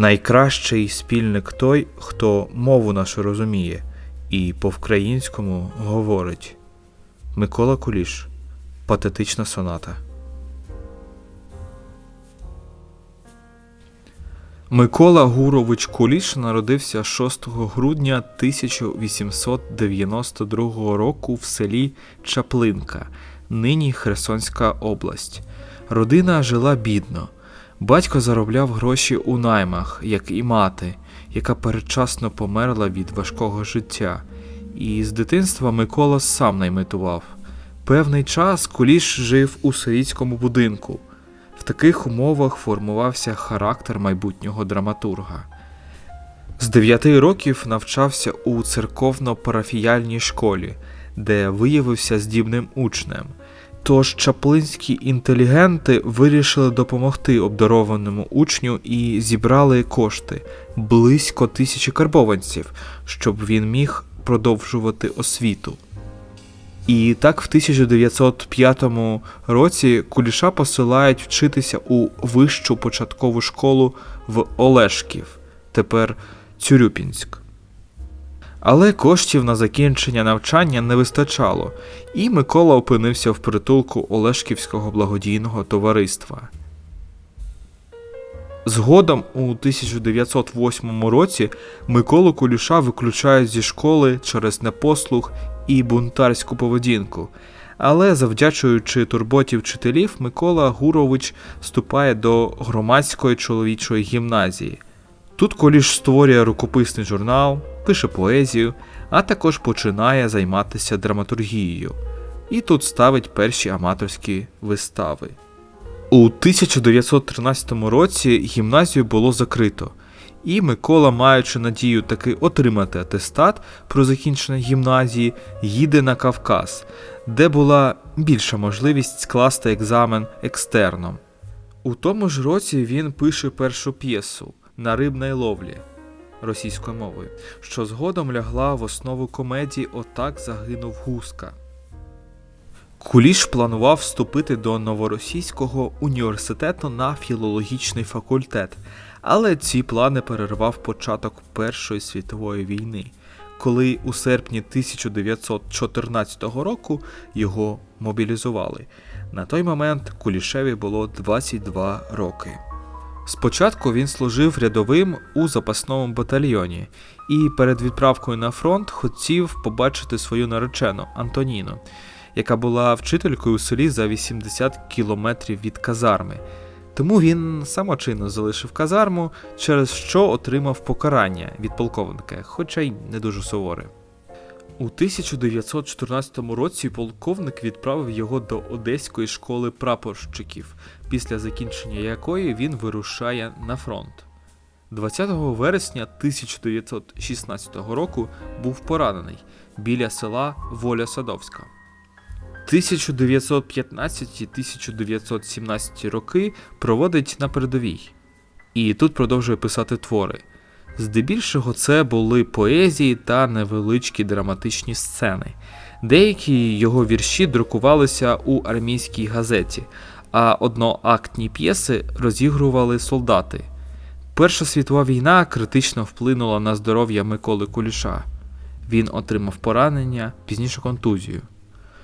Найкращий спільник той, хто мову нашу розуміє і по-вкраїнському говорить. Микола Куліш. Патетична соната. Микола Гурович Куліш народився 6 грудня 1892 року в селі Чаплинка, нині Херсонська область. Родина жила бідно. Батько заробляв гроші у наймах, як і мати, яка передчасно померла від важкого життя. І з дитинства Микола сам наймитував. Певний час Куліш жив у сирійському будинку. В таких умовах формувався характер майбутнього драматурга. З 9 років навчався у церковно-парафіяльній школі, де виявився здібним учнем. Тож чаплинські інтелігенти вирішили допомогти обдарованому учню і зібрали кошти близько тисячі карбованців, щоб він міг продовжувати освіту. І так в 1905 році Куліша посилають вчитися у вищу початкову школу в Олешків, тепер Цюрюпінськ. Але коштів на закінчення навчання не вистачало, і Микола опинився в притулку Олешківського благодійного товариства. Згодом у 1908 році Миколу Куліша виключають зі школи через непослух і бунтарську поведінку. Але, завдячуючи турботі вчителів, Микола Гурович вступає до громадської чоловічої гімназії. Тут Куліш створює рукописний журнал, пише поезію, а також починає займатися драматургією. І тут ставить перші аматорські вистави. У 1913 році гімназію було закрито, і Микола, маючи надію таки отримати атестат про закінчення гімназії, їде на Кавказ, де була більша можливість скласти екзамен екстерном. У тому ж році він пише першу п'єсу на рибній ловлі російською мовою, що згодом лягла в основу комедії Отак загинув Гуска. Куліш планував вступити до новоросійського університету на філологічний факультет, але ці плани перервав початок Першої світової війни, коли у серпні 1914 року його мобілізували. На той момент Кулішеві було 22 роки. Спочатку він служив рядовим у запасному батальйоні і перед відправкою на фронт хотів побачити свою наречену Антоніну, яка була вчителькою у селі за 80 кілометрів від казарми. Тому він самочинно залишив казарму, через що отримав покарання від полковника, хоча й не дуже суворе. У 1914 році полковник відправив його до Одеської школи прапорщиків, після закінчення якої він вирушає на фронт. 20 вересня 1916 року був поранений біля села Воля Садовська. 1915-1917 роки проводить на передовій, і тут продовжує писати твори. Здебільшого це були поезії та невеличкі драматичні сцени. Деякі його вірші друкувалися у армійській газеті, а одноактні п'єси розігрували солдати. Перша світова війна критично вплинула на здоров'я Миколи Куліша. Він отримав поранення, пізніше контузію.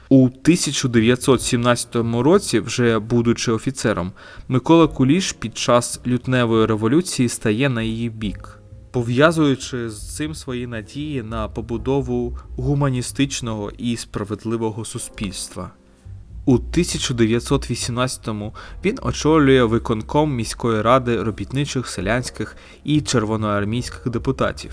У 1917 році, вже будучи офіцером, Микола Куліш під час лютневої революції стає на її бік, пов'язуючи з цим свої надії на побудову гуманістичного і справедливого суспільства. У 1918-му він очолює виконком міської ради робітничих, селянських і червоноармійських депутатів.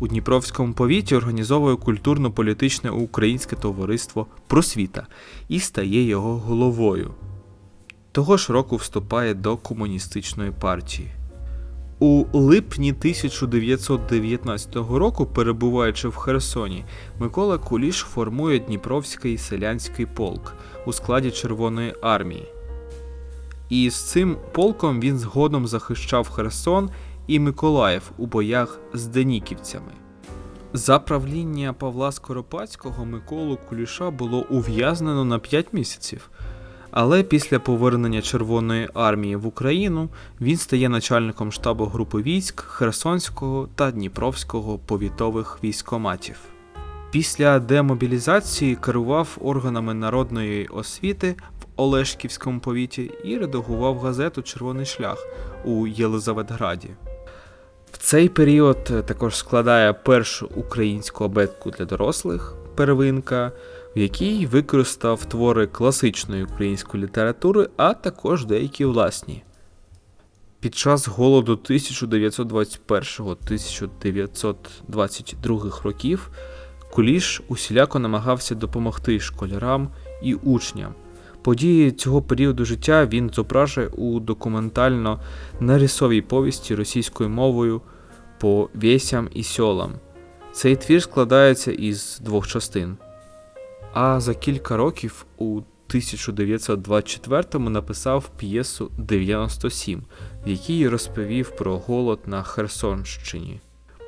У Дніпровському повіті організовує культурно-політичне українське товариство Просвіта і стає його головою. Того ж року вступає до комуністичної партії. У липні 1919 року, перебуваючи в Херсоні, Микола Куліш формує Дніпровський селянський полк у складі Червоної армії. І з цим полком він згодом захищав Херсон і Миколаїв у боях з деніківцями. За правління Павла Скоропадського Миколу Куліша було ув'язнено на 5 місяців, Але після повернення Червоної армії в Україну він стає начальником штабу групи військ Херсонського та Дніпровського повітових військоматів. Після демобілізації керував органами народної освіти в Олешківському повіті і редагував газету Червоний шлях у Єлизаветграді. В цей період також складає першу українську абетку для дорослих первинка, в якій використав твори класичної української літератури, а також деякі власні. Під час голоду 1921-1922 років Куліш усіляко намагався допомогти школярам і учням. Події цього періоду життя він зображує у документально нарисовій повісті російською мовою по весям і сьолам. Цей твір складається із двох частин. А за кілька років у 1924-му написав п'єсу 97, в якій розповів про голод на Херсонщині.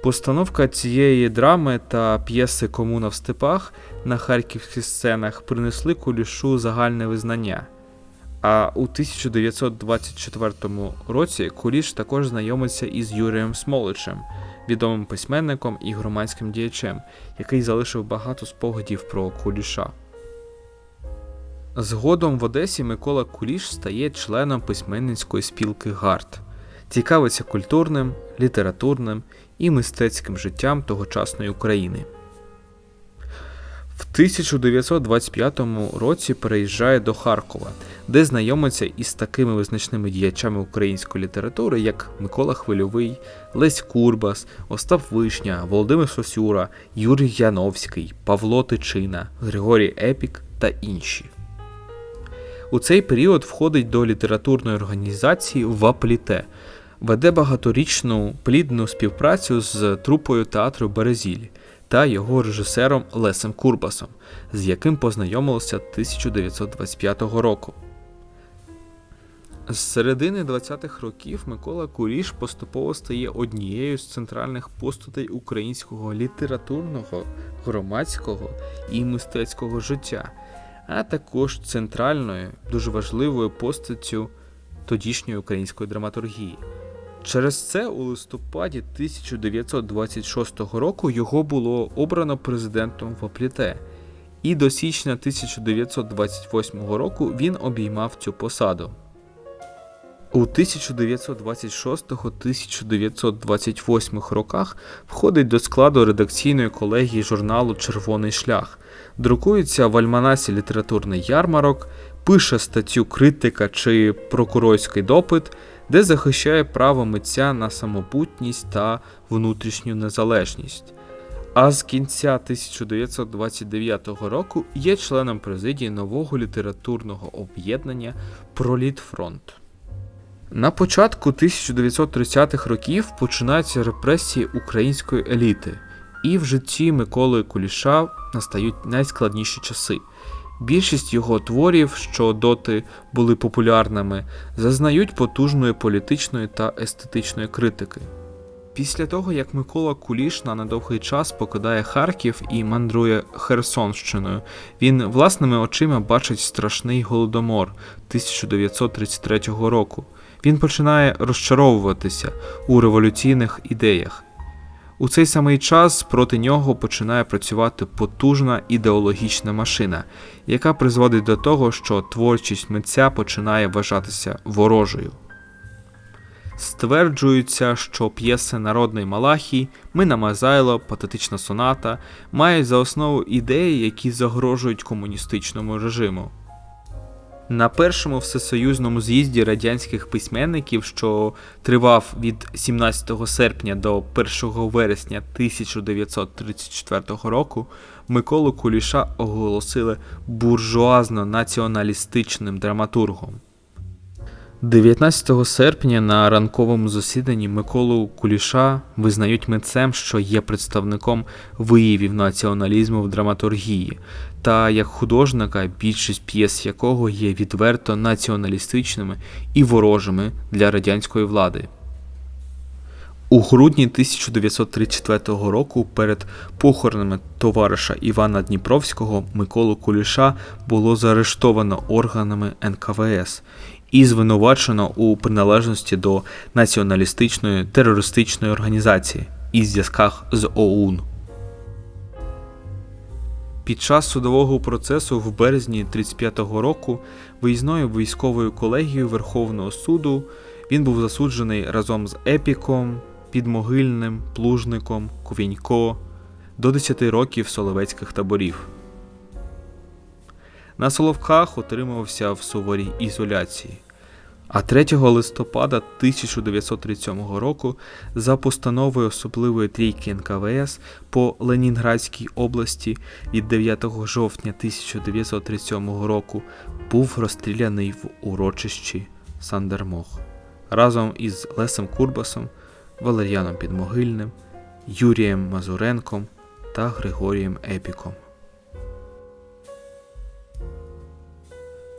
Постановка цієї драми та п'єси Комуна в степах на харківських сценах принесли кулішу загальне визнання. А у 1924 році Куліш також знайомиться із Юрієм Смоличем, відомим письменником і громадським діячем, який залишив багато спогадів про Куліша. Згодом в Одесі Микола Куліш стає членом письменницької спілки ГАРД, цікавиться культурним, літературним і мистецьким життям тогочасної України. В 1925 році переїжджає до Харкова, де знайомиться із такими визначними діячами української літератури, як Микола Хвильовий, Лесь Курбас, Остап Вишня, Володимир Сосюра, Юрій Яновський, Павло Тичина, Григорій Епік та інші. У цей період входить до літературної організації Вапліте, веде багаторічну плідну співпрацю з трупою театру Березіль та його режисером Лесем Курбасом, з яким познайомилися 1925 року. З середини 20-х років Микола Куріш поступово стає однією з центральних постатей українського літературного, громадського і мистецького життя, а також центральною, дуже важливою постаттю тодішньої української драматургії. Через це у листопаді 1926 року його було обрано президентом в Опліте, і до січня 1928 року він обіймав цю посаду. У 1926-1928 роках входить до складу редакційної колегії журналу Червоний шлях, друкується в альманасі літературний ярмарок, пише статтю критика чи прокурорський допит, де захищає право митця на самобутність та внутрішню незалежність. А з кінця 1929 року є членом президії нового літературного об'єднання Пролітфронт. На початку 1930-х років починаються репресії української еліти, і в житті Миколи Куліша настають найскладніші часи. Більшість його творів, що доти були популярними, зазнають потужної політичної та естетичної критики. Після того, як Микола Куліш на недовгий час покидає Харків і мандрує Херсонщиною, він власними очима бачить страшний голодомор 1933 року. Він починає розчаровуватися у революційних ідеях. У цей самий час проти нього починає працювати потужна ідеологічна машина, яка призводить до того, що творчість митця починає вважатися ворожою. Стверджується, що п'єси Народний Малахій, Мина Мазайло, Патетична соната мають за основу ідеї, які загрожують комуністичному режиму. На першому всесоюзному з'їзді радянських письменників, що тривав від 17 серпня до 1 вересня 1934 року, Миколу Куліша оголосили буржуазно-націоналістичним драматургом. 19 серпня на ранковому засіданні Миколу Куліша визнають митцем, що є представником виявів націоналізму в драматургії, та як художника, більшість п'єс якого є відверто націоналістичними і ворожими для радянської влади. У грудні 1934 року перед похоронами товариша Івана Дніпровського Миколу Куліша було заарештовано органами НКВС і звинувачено у приналежності до націоналістичної терористичної організації і зв'язках з ОУН. Під час судового процесу в березні 35-го року виїзною військовою колегією Верховного суду він був засуджений разом з Епіком, Підмогильним, Плужником, Ковінько до 10 років соловецьких таборів. На Соловках отримувався в суворій ізоляції. А 3 листопада 1937 року за постановою особливої трійки НКВС по Ленінградській області від 9 жовтня 1937 року був розстріляний в урочищі Сандермох разом із Лесем Курбасом, Валеріаном Підмогильним, Юрієм Мазуренком та Григорієм Епіком.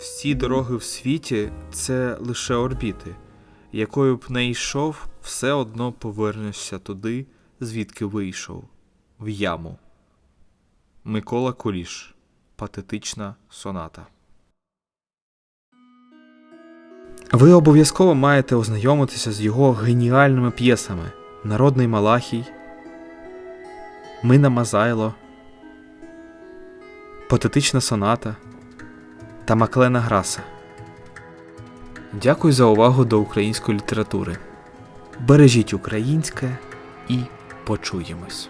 Всі дороги в світі це лише орбіти, якою б не йшов, все одно повернешся туди, звідки вийшов, в яму. Микола Куліш. Патетична соната. Ви обов'язково маєте ознайомитися з його геніальними п'єсами Народний Малахій, Мина Мазайло, Патетична соната та Маклена Граса. Дякую за увагу до української літератури. Бережіть українське і почуємось.